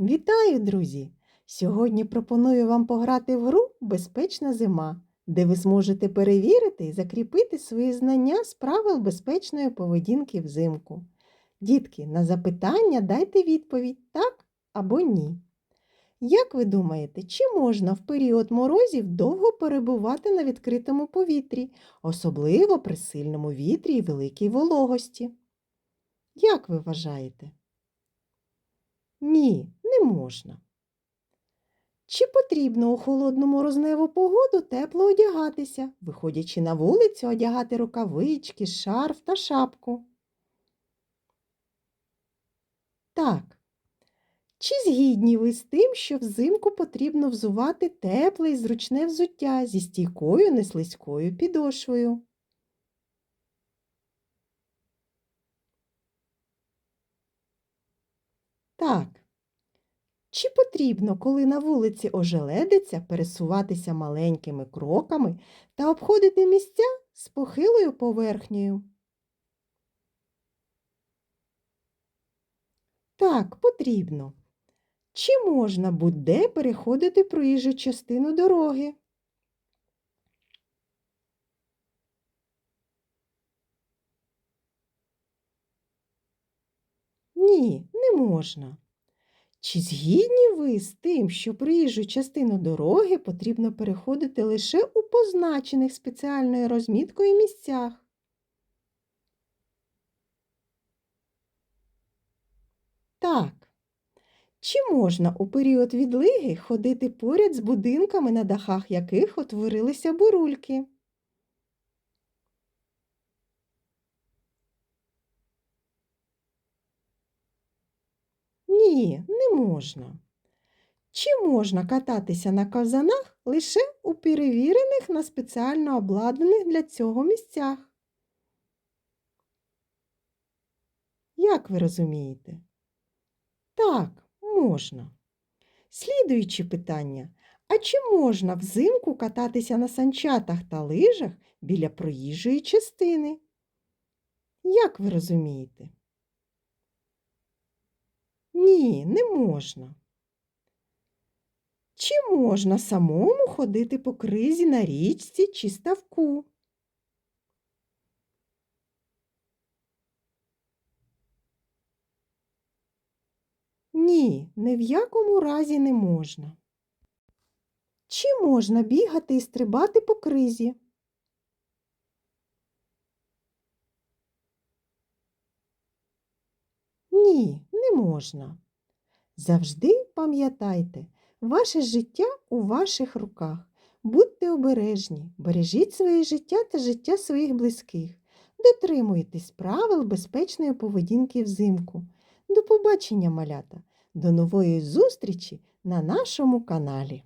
Вітаю, друзі! Сьогодні пропоную вам пограти в гру Безпечна зима, де ви зможете перевірити і закріпити свої знання з правил безпечної поведінки взимку. Дітки, на запитання дайте відповідь так або ні. Як ви думаєте, чи можна в період морозів довго перебувати на відкритому повітрі, особливо при сильному вітрі і великій вологості? Як ви вважаєте? Ні, можна. Чи потрібно у холодну морозневу погоду тепло одягатися, виходячи на вулицю, одягати рукавички, шарф та шапку? Так. Чи згідні ви з тим, що взимку потрібно взувати тепле і зручне взуття зі стійкою неслизькою підошвою? Так. Чи потрібно, коли на вулиці ожеледиться, пересуватися маленькими кроками та обходити місця з похилою поверхнею? Так, потрібно. Чи можна будь-де переходити проїжджу частину дороги? Ні, не можна. Чи згідні ви з тим, що проїжджу частину дороги потрібно переходити лише у позначених спеціальною розміткою місцях? Так. Чи можна у період відлиги ходити поряд з будинками, на дахах яких утворилися бурульки? Ні, не можна. Чи можна кататися на казанах лише у перевірених на спеціально обладнаних для цього місцях? Як ви розумієте? Так, можна. Слідуючі питання. А чи можна взимку кататися на санчатах та лижах біля проїжджої частини? Як ви розумієте? Ні, не можна. Чи можна самому ходити по кризі на річці чи ставку? Ні, ні в якому разі не можна. Чи можна бігати і стрибати по кризі? Ні, можна. Завжди пам'ятайте, ваше життя у ваших руках. Будьте обережні, бережіть своє життя та життя своїх близьких. Дотримуйтесь правил безпечної поведінки взимку. До побачення, малята! До нової зустрічі на нашому каналі.